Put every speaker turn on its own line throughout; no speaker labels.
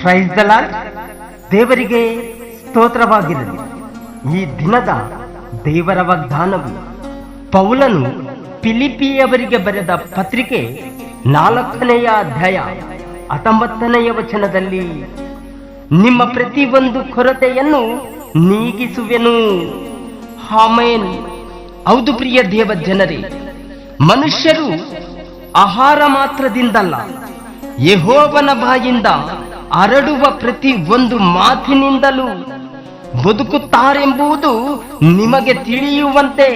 Price. ದೇವರಿಗೆ ಸ್ತೋತ್ರವಾಗಿರಲಿ. ಈ ದಿನದ ದೇವರ ವಾಗ್ದಾನವು ಪೌಲನು ಫಿಲಿಪಿಯವರಿಗೆ ಬರೆದ ಪತ್ರಿಕೆ ನಾಲ್ಕನೆಯ ಅಧ್ಯಾಯ ಹತ್ತೊಂಬತ್ತನೆಯ ವಚನದಲ್ಲಿ, ನಿಮ್ಮ ಪ್ರತಿಯೊಂದು ಕೊರತೆಯನ್ನು ನೀಗಿಸುವೆನು. ಹಾಮೇನ್ ಹೌದು ಪ್ರಿಯ ದೇವ ಜನರೇ ಮನುಷ್ಯರು ಆಹಾರ ಮಾತ್ರದಿಂದಲ್ಲ, ಯಹೋವನ ಬಾಯಿಂದ ಹರಡುವ ಪ್ರತಿ ಒಂದು ಮಾತಿನಿಂದಲೂ ಬದುಕುತ್ತಾರೆಂಬುದು ನಿಮಗೆ ತಿಳಿಯುವಂತೆ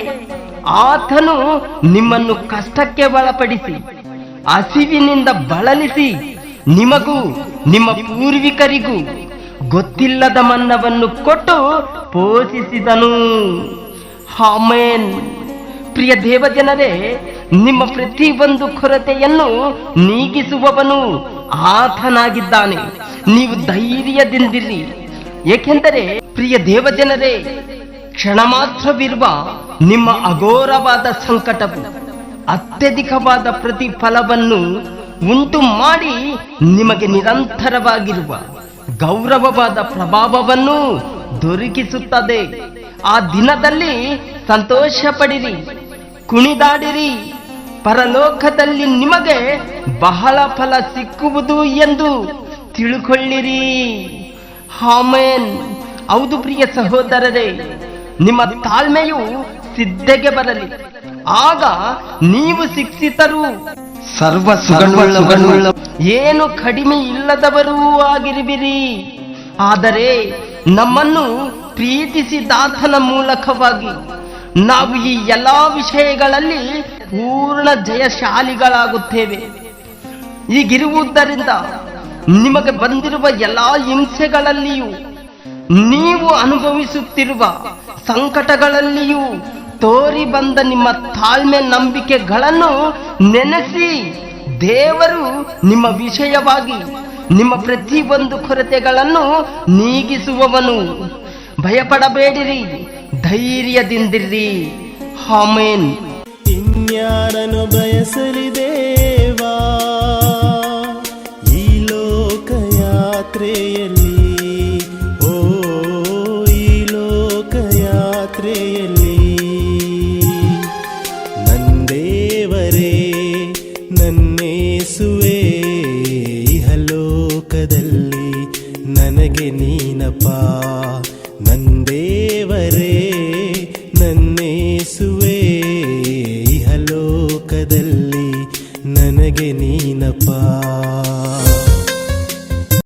ಆತನು ನಿಮ್ಮನ್ನು ಕಷ್ಟಕ್ಕೆ ಒಳಪಡಿಸಿ, ಹಸಿವಿನಿಂದ ಬಳಲಿಸಿ ನಿಮಗೂ ನಿಮ್ಮ ಪೂರ್ವಿಕರಿಗೂ ಗೊತ್ತಿಲ್ಲದ ಮನ್ನವನ್ನು ಕೊಟ್ಟು ಪೋಷಿಸಿದನು. ಹಾಮೇನ್ ಪ್ರಿಯ ದೇವಜನರೇ, ನಿಮ್ಮ ಪ್ರತಿಯೊಂದು ಕೊರತೆಯನ್ನು ನೀಗಿಸುವವನು ಆತನಾಗಿದ್ದಾನೆ. ನೀವು ಧೈರ್ಯದಿಂದಿರಿ. ಏಕೆಂದರೆ, ಪ್ರಿಯ ದೇವಜನರೇ, ಕ್ಷಣ ಮಾತ್ರವಿರುವ ನಿಮ್ಮ ಅಘೋರವಾದ ಸಂಕಟವು, ಅತ್ಯಧಿಕವಾದ ಪ್ರತಿಫಲವನ್ನು ಉಂಟು ಮಾಡಿ ನಿಮಗೆ ನಿರಂತರವಾಗಿರುವ ಗೌರವವಾದ ಪ್ರಭಾವವನ್ನು ದೊರಕಿಸುತ್ತದೆ. ಆ ದಿನದಲ್ಲಿ ಸಂತೋಷ ಪಡಿರಿ ಕುಣಿದಾಡಿರಿ. ಪರಲೋಕದಲ್ಲಿ ನಿಮಗೆ ಬಹಳ ಫಲ ಸಿಕ್ಕುವುದು ಎಂದು ತಿಳುಕೊಳ್ಳಿರಿ. ಹಾಮೇನ್ ಹೌದು ಪ್ರಿಯ ಸಹೋದರರೇ ನಿಮ್ಮ ತಾಳ್ಮೆಯು ಸಿದ್ಧಗೆ ಬರಲಿ. ಆಗ ನೀವು ಶಿಕ್ಷಿತರು. ಸರ್ವ ಏನು ಕಡಿಮೆ ಇಲ್ಲದವರೂ ಆಗಿರುವಿರಿ. ಆದರೆ ನಮ್ಮನ್ನು ಪ್ರೀತಿಸಿದಾತನ ಮೂಲಕವಾಗಿ ನಾವು ಈ ಎಲ್ಲ ವಿಷಯಗಳಲ್ಲಿ ಪೂರ್ಣ ಜಯಶಾಲಿಗಳಾಗುತ್ತೇವೆ. ಈಗಿರುವುದರಿಂದ ನಿಮಗೆ ಬಂದಿರುವ ಎಲ್ಲಾ ಹಿಂಸೆಗಳಲ್ಲಿಯೂ, ನೀವು ಅನುಭವಿಸುತ್ತಿರುವ ಸಂಕಟಗಳಲ್ಲಿಯೂ ತೋರಿ ಬಂದ ನಿಮ್ಮ ತಾಳ್ಮೆ ನಂಬಿಕೆಗಳನ್ನು ನೆನೆಸಿ ದೇವರು ನಿಮ್ಮ ವಿಷಯವಾಗಿ ನಿಮ್ಮ ಪ್ರತಿಯೊಂದು ಕೊರತೆಗಳನ್ನು ನೀಗಿಸುವವನು. ಭಯಪಡಬೇಡಿರಿ. ಧೈರ್ಯದಿಂದಿರ್ರಿ ಹಾಮೇನ್
ಇನ್ಯಾರನು ಬಯಸಲಿ ದೇವಾ, ಈ ಲೋಕ ಯಾತ್ರೆಯಲ್ಲಿ ಓ, ಈ ಲೋಕ ಯಾತ್ರೆಯಲ್ಲಿ ನಂದೇವರೇ ನನ್ನೇಸುವೆ, ಇಹಲೋಕದಲ್ಲಿ ನನಗೆ ನೀನಪ್ಪ ನಂದೇವರೇ ನನ್ನೇಸುವೆ ಇಹಲೋಕದಲ್ಲಿ ನನಗೆ ನೀನಪ್ಪಾ.